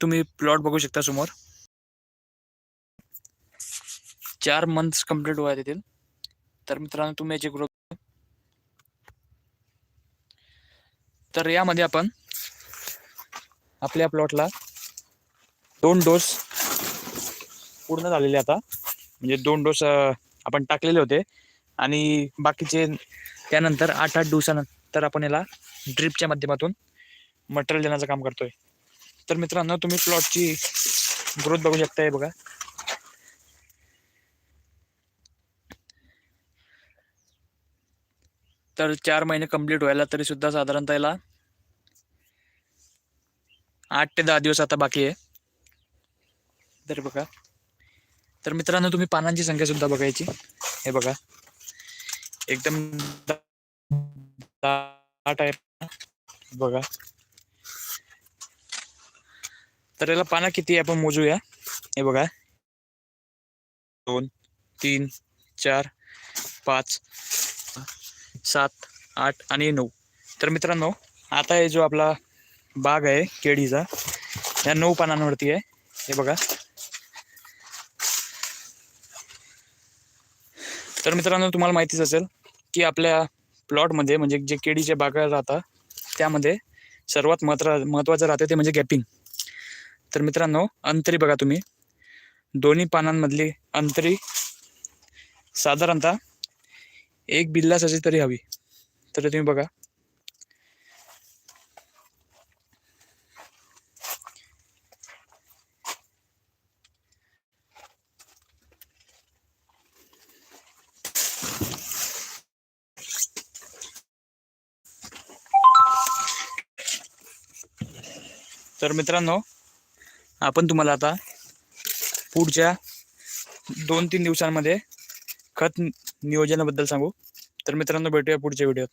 तुम्ही प्लॉट बघू शकता समोर. चार मंथ्स कंप्लीट व्हायला येतील तर मित्रांनो तुम्ही याची ग्रोथ तर यामध्ये आपण आपल्या प्लॉटला दोन डोस पूर्ण झालेले आता. म्हणजे दोन डोस आपण टाकलेले होते. आणि बाकीचे त्यानंतर आठ आठ दिवसानंतर आपण याला ड्रिपच्या माध्यमातून मटेरियल देण्याचं काम करतोय. तर मित्रांनो तुम्ही प्लॉटची ग्रोथ बघू शकताय बघा. तर चार महिने कंप्लीट व्हायला तरी सुद्धा साधारणतः याला आठ ते दहा दिवस आता बाकी आहे. तर बघा. तर मित्रांनो तुम्ही पानांची संख्या सुद्धा बघायची. हे बघा. एकदम दाट आहे. बघा. तर याला पानं किती आहे? आपण मोजूया. हे बघा. दोन तीन चार पाच सात आठ आणि नऊ. तर मित्रांनो आता हे जो आपला बाग आहे केळीचा या नऊ पानांवरती आहे. हे बघा. तर मित्रांनो तुम्हाला माहितीच असेल की आपल्या प्लॉटमध्ये म्हणजे जे केळीच्या बागा राहतात त्यामध्ये सर्वात महत्वा महत्त्वाचं राहतं ते म्हणजे गॅपिंग. तर मित्रांनो अंतरी बघा तुम्ही. दोन्ही पानांमधली अंतरी साधारणतः एक बिल्लासाची तरी हवी. तर तुम्ही बघा. तर मित्रांनो आपण तुम्हाला आता पुढच्या दोन तीन दिवसांमध्ये खत नियोजनाबद्दल सांगू. तर मित्रांनो भेटूया पुढच्या व्हिडिओत.